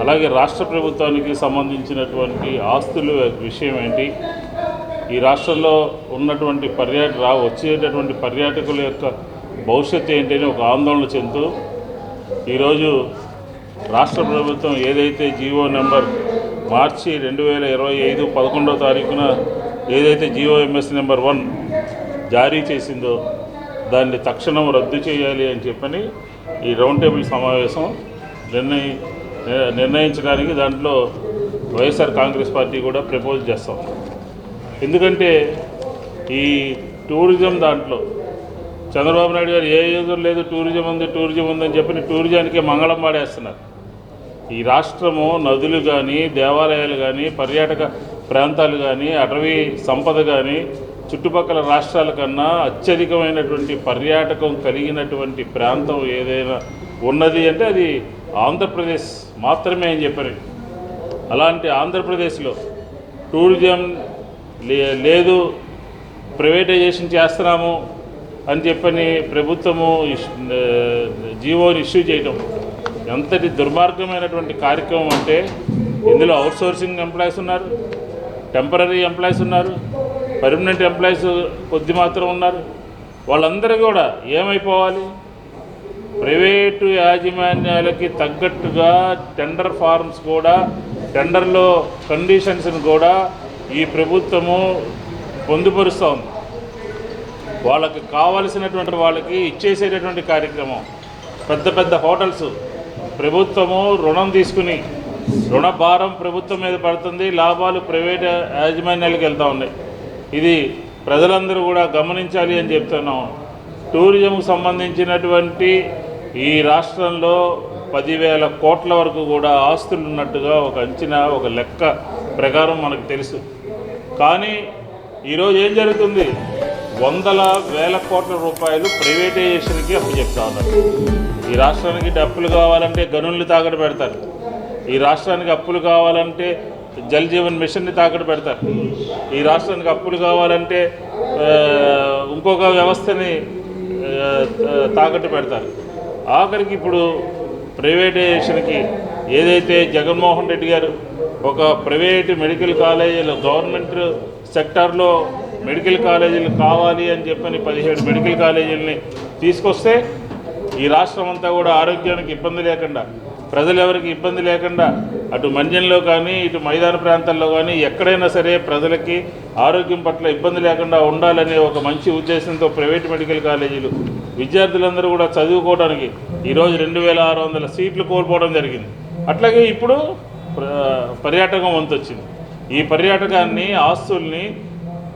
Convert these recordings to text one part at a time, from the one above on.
అలాగే రాష్ట్ర ప్రభుత్వానికి సంబంధించినటువంటి ఆస్తుల విషయం ఏంటి? ఈ రాష్ట్రంలో ఉన్నటువంటి పర్యాటక రా వచ్చేటటువంటి పర్యాటకుల యొక్క భవిష్యత్తు ఏంటి అని ఒక ఆందోళన చెందుతూ ఈరోజు రాష్ట్ర ప్రభుత్వం ఏదైతే జీవో నెంబర్ మార్చి రెండు వేల ఇరవై ఐదు పదకొండవ తారీఖున ఏదైతే జీవో ఎంఎస్ నెంబర్ వన్ జారీ చేసిందో దాన్ని తక్షణం రద్దు చేయాలి అని చెప్పని ఈ రౌండ్ టేబుల్ సమావేశం నిర్ణయి నిర్ణయించడానికి దాంట్లో వైఎస్ఆర్ కాంగ్రెస్ పార్టీ కూడా ప్రపోజ్ చేస్తాం. ఎందుకంటే ఈ టూరిజం దాంట్లో చంద్రబాబు నాయుడు గారు ఏ యూజర్ లేదు టూరిజం ఉంది టూరిజం ఉందని చెప్పి టూరిజానికి మంగళం పాడేస్తున్నారు. ఈ రాష్ట్రము నదులు కానీ దేవాలయాలు కానీ పర్యాటక ప్రాంతాలు కానీ అటవీ సంపద కానీ చుట్టుపక్కల రాష్ట్రాల కన్నా అత్యధికమైనటువంటి పర్యాటకం కలిగినటువంటి ప్రాంతం ఏదైనా ఉన్నది అంటే అది ఆంధ్రప్రదేశ్ మాత్రమే అని చెప్పారు. అలాంటి ఆంధ్రప్రదేశ్లో టూరిజం లే లేదు ప్రైవేటైజేషన్ చేస్తున్నాము అని చెప్పని ప్రభుత్వము జీవోని ఇష్యూ చేయడం ఎంతటి దుర్మార్గమైనటువంటి కార్యక్రమం అంటే ఇందులో అవుట్సోర్సింగ్ ఎంప్లాయీస్ ఉన్నారు టెంపరీ ఎంప్లాయీస్ ఉన్నారు పర్మనెంట్ ఎంప్లాయీస్ కొద్ది మాత్రం ఉన్నారు. వాళ్ళందరూ కూడా ఏమైపోవాలి? ప్రైవేటు యాజమాన్యాలకి తగ్గట్టుగా టెండర్ ఫార్మ్స్ కూడా టెండర్లో కండిషన్స్ని కూడా ఈ ప్రభుత్వము పొందుపరుస్తూ ఉంది. వాళ్ళకి కావలసినటువంటి వాళ్ళకి ఇచ్చేసేటటువంటి కార్యక్రమం. పెద్ద పెద్ద హోటల్స్. ప్రభుత్వము రుణం తీసుకుని రుణ భారం ప్రభుత్వం మీద పడుతుంది లాభాలు ప్రైవేట్ యాజమాన్యాలకు వెళ్తూ ఉన్నాయి. ఇది ప్రజలందరూ కూడా గమనించాలి అని చెప్తున్నాం టూరిజంకు సంబంధించినటువంటి ఈ రాష్ట్రంలో పదివేల కోట్ల వరకు కూడా ఆస్తులు ఉన్నట్టుగా ఒక అంచనా ఒక లెక్క ప్రకారం మనకు తెలుసు. కానీ ఈరోజు ఏం జరుగుతుంది? వందల వేల కోట్ల రూపాయలు ప్రైవేటైజేషన్కి అప్పు చెప్తా ఉన్నారు. ఈ రాష్ట్రానికి డప్పులు కావాలంటే గనుల్ని తాకట్టు పెడతారు. ఈ రాష్ట్రానికి అప్పులు కావాలంటే జల్ జీవన్ మిషన్ని తాకట్టు పెడతారు. ఈ రాష్ట్రానికి అప్పులు కావాలంటే ఇంకొక వ్యవస్థని తాకట్టు పెడతారు. ఆఖరికి ఇప్పుడు ప్రైవేటైజేషన్కి ఏదైతే జగన్మోహన్ రెడ్డి గారు ఒక ప్రైవేట్ మెడికల్ కాలేజీలు గవర్నమెంట్ సెక్టార్లో మెడికల్ కాలేజీలు కావాలి అని చెప్పని పదిహేడు మెడికల్ కాలేజీలని తీసుకొస్తే ఈ రాష్ట్రం అంతా కూడా ఆరోగ్యానికి ఇబ్బంది లేకుండా ప్రజలు ఎవరికి ఇబ్బంది లేకుండా అటు మంజంలో కానీ ఇటు మైదాన ప్రాంతాల్లో కానీ ఎక్కడైనా సరే ప్రజలకి ఆరోగ్యం పట్ల ఇబ్బంది లేకుండా ఉండాలనే ఒక మంచి ఉద్దేశంతో ప్రైవేట్ మెడికల్ కాలేజీలు విద్యార్థులందరూ కూడా చదువుకోవడానికి ఈరోజు రెండు వేల ఆరు వందల సీట్లు కోల్పోవడం జరిగింది. అట్లాగే ఇప్పుడు ప్ర- పర్యాటకం వంతొచ్చింది. ఈ పర్యాటకాన్ని ఆస్తుల్ని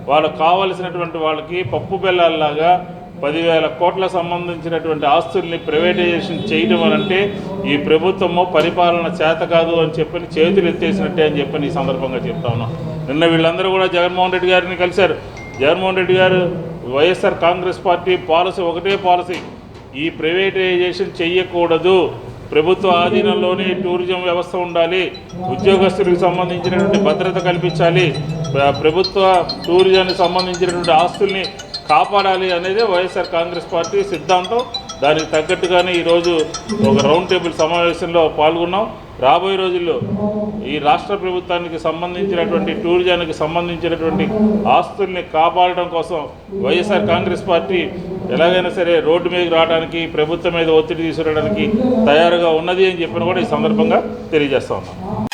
వాళ్ళకు కావలసినటువంటి వాళ్ళకి పప్పు బెల్లాల్లాగా పదివేల కోట్ల సంబంధించినటువంటి ఆస్తుల్ని ప్రైవేటైజేషన్ చేయడం అనంటే అంటే ఈ ప్రభుత్వము పరిపాలన చేత కాదు అని చెప్పని చేతులు ఎత్తేసినట్టే అని చెప్పని ఈ సందర్భంగా చెప్తా ఉన్నాం. నిన్న వీళ్ళందరూ కూడా జగన్మోహన్ రెడ్డి గారిని కలిశారు. జగన్మోహన్ రెడ్డి గారు వైఎస్ఆర్ కాంగ్రెస్ పార్టీ పాలసీ ఒకటే పాలసీ. ఈ ప్రైవేటైజేషన్ చెయ్యకూడదు. ప్రభుత్వ ఆధీనంలోనే టూరిజం వ్యవస్థ ఉండాలి. ఉద్యోగస్తులకు సంబంధించినటువంటి భద్రత కల్పించాలి. ప్రభుత్వ టూరిజానికి సంబంధించినటువంటి ఆస్తుల్ని కాపాడాలి అనేది వైఎస్ఆర్ కాంగ్రెస్ పార్టీ సిద్ధాంతం. దానికి తగ్గట్టుగానే ఈరోజు ఒక రౌండ్ టేబుల్ సమావేశంలో పాల్గొన్నాం. రాబోయే రోజుల్లో ఈ రాష్ట్ర ప్రభుత్వానికి సంబంధించినటువంటి టూరిజానికి సంబంధించినటువంటి ఆస్తుల్ని కాపాడడం కోసం వైఎస్ఆర్ కాంగ్రెస్ పార్టీ ఎలాగైనా సరే రోడ్డు మీదకి రావడానికి ప్రభుత్వం మీద ఒత్తిడి తీసుకురావడానికి తయారుగా ఉన్నది అని చెప్పిన కూడా ఈ సందర్భంగా తెలియజేస్తా ఉన్నాం.